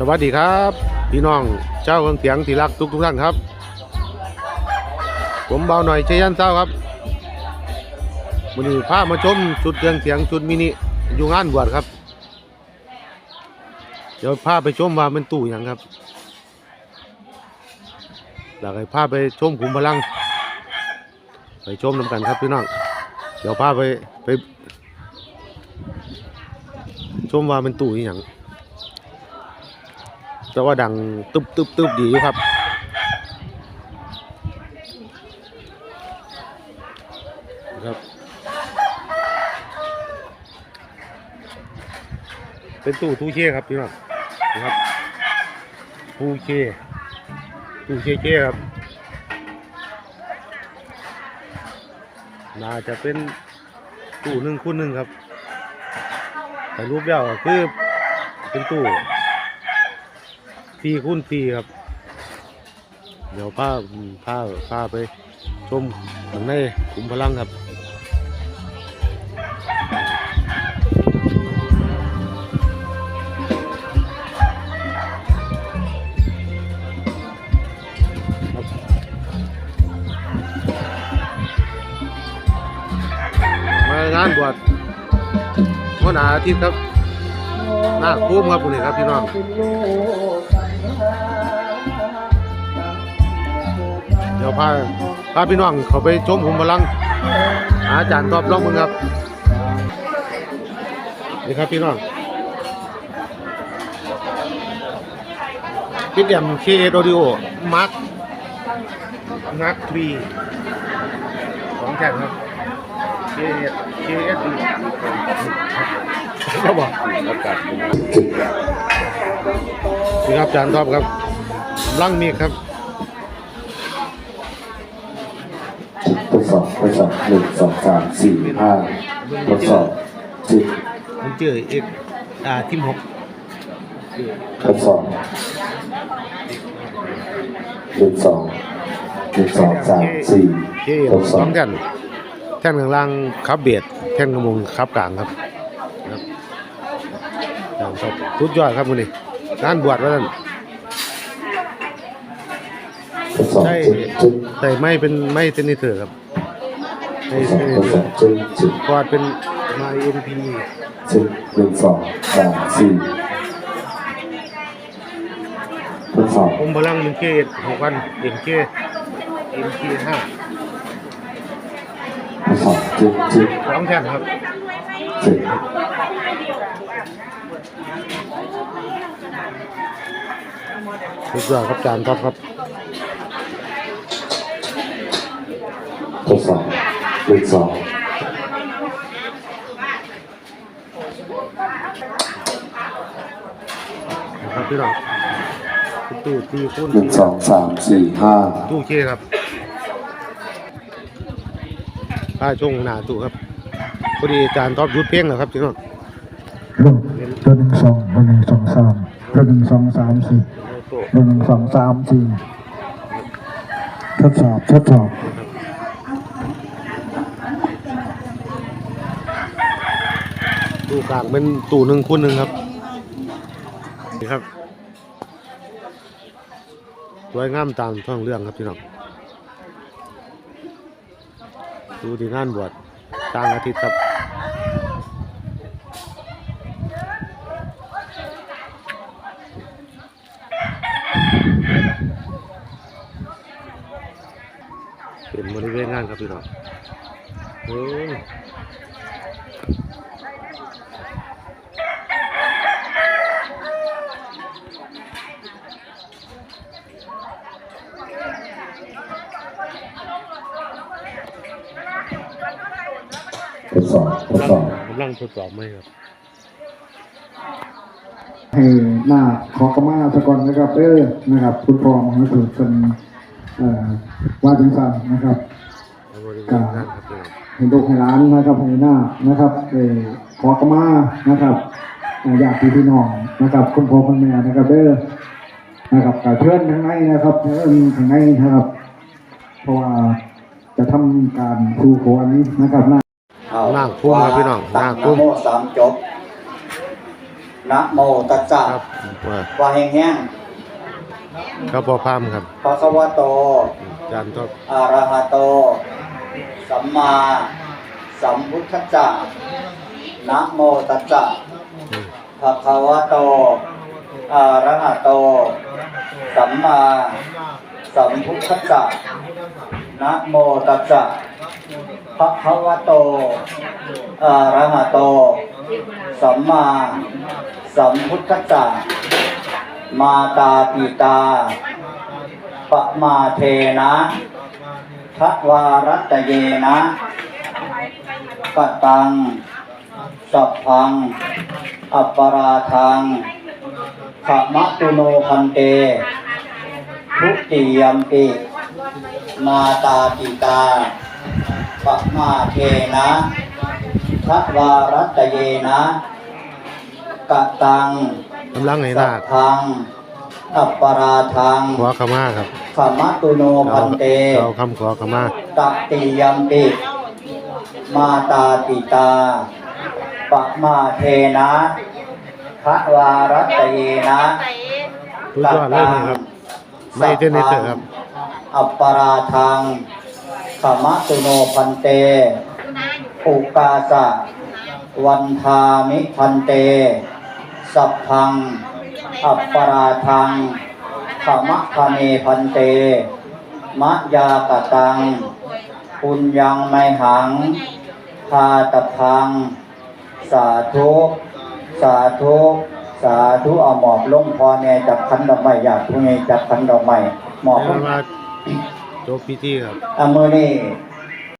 สวัสดีครับ พี่น้องเจ้าเครื่องเสียงที่รักทุกทุกท่านครับ ผมเบาหน่อยเชยันเจ้าครับวันนี้พามาชมชุดเครื่องเสียงชุดมินิอยู่งานบวชครับ เดี๋ยวพาไปชมว่ามันตู้หยังครับแล้วก็พาไปชมขุมพลัง ไปชมนำกันครับพี่น้องเดี๋ยวพาไปไปชมว่ามันตู้อย่าง แต่ว่าดังตึบตึบตึบดีอยู่ครับครับเป็นตู้ทูเช่ครับพี่น้องนะครับทูเช่ตู้เช่เช่ครับน่าจะเป็นตู้หนึ่งคูณหนึ่งครับแต่รูปเดียวก็คือเป็นตู้ ฟีคูณฟีครับ เดี๋ยวพาพาพาไปชมข้างในขุมพลังครับมางานบวชวันอาทิตย์ครับ หน้าคุ้มครับคุณนี่ครับพี่น้องเดี๋ยวพาพาพี่น้องเขาไปชมหุ่มพลังอาจารย์ตอบร้องมึงครับนี่ครับพี่น้องพิดเดียมเคโรดิโอมาร์คมาร์คทรีของแข่งครับเคเคเอสดีเอ นี่ครับอาจารย์ท็อปครับลังมีครับทดสอบทดสอบหนึ่งสองสามสี่ห้าทดสอบสิบผมเจอเอกอ่าทีมหกทดสอบหนึ่งสองหนึ่งสองสามสี่ทดสอบแท่นแท่นข้างล่างคับเบียดแท่นกระมงคับกลางครับ อาจารย์ท็อปสุดยอดครับวันนี้งานบวชว่าท่านทดสอบใช่จุดจุดแต่ไม่เป็นไม่เทนนิสเตอร์ครับทไม่ดสเทอบนนิทสดเตสออบร์จุดจุดกอดเป็นมาเอ็นพีจุดหนึ่งสองสามสี่ทดสอบผมพลังเป็นเคหกพันเอ็นเคเอ็นเคห้าทดสอบจุดจุดสองแท่นครับจุด สุดยอดครับอาจารย์ท็อปครับทดสอบหนึ่งสองนะครับพี่น้องตู้ตีคูณหนึ่งสองสามสี่ห้าตู้เคครับป้าช่วงหน้าตู้ครับพอดีอาจารย์ท็อปหยุดเพ่งแล้วครับพี่น้อง ลงตัวหนึ่งสองตัวหนึ่งสองสามตัวหนึ่งสองสามสี่ตัวหนึ่งสองสามสี่ทดสอบทดสอบตู้กลางเป็นตู้หนึ่งคูณหนึ่งครับนี่ครับสวยงามตามท้องเรื่องครับพี่น้องดูที่งานบวชกลางอาทิตย์ครับ เป็นบริเวณงานครับพี่น้องเออทดสอบทดสอบกำลังทดสอบไหมครับ ให้หน้าขอกระมาสก่อนนะครับ เออนะครับคุณพ่อของเราถือเป็นเอ่อ ว่าจังสันนะครับในบริเวณงานครับพี่น้องให้ลูกให้หล้านนะครับให้หน้านะครับเออขอกระมานะครับอ่าญาติพี่น้องนะครับ คุณพ่อคุณแม่นะครับเด้อนะครับกับเพื่อนทั้งในนะครับเพื่อนทั้งในนะครับ เพราะว่าจะทำการสู่ขวัญนะครับหน้านั่งพุ่มครับพี่น้องนั่งพุ่มโมสามจบนะโมตัสสะครับว่าว่าแห้ง ครับพอพามครับๆพระคะวะโต อาจารย์ทบอะระหะโต สัมมาสัมพุทธัสสะนะโมตัสสะอืมภะคะวะโตอะระหะโต สัมมาสัมพุทธัสสะนะโมตัสสะภะคะวะโตอะระหะโต สัมมาสัมพุทธัสสะ มาตาปิตาปะมาเทนะทะวารัตเยนะกตัง สัพพัง อัปปาราทังขมะตุโนพันเต ทุติยมปิ มาตาปิตาปะมาเทนะทะวารัตเยนะกตัง กำลังให้สันาพคพังอัปปาราทังขอขมาครับขมะตุโนพันเตเอาคำขอขมาตติยัมปิมาตาปิตาปะมาเทนะพระวารัตเยนะทุกยอดเลยนะครับไม่เทนนิสเตอร์ครับอัปปาราทังขมะตุโนพันเตอุกาสะวันทามิพันเต สัพพัง อัปปาราทังขมะคเนพันเต มะยากตัง ปุญญังไมหังพาตพัง สาธุ สาธุ สาธุเอาหมอบลงพอแน่จับคันดอกไม้อยากผู้ใหญ่จับคันดอกไม้หมอบลแล้วงมาจบพิธีครับเอามือนี่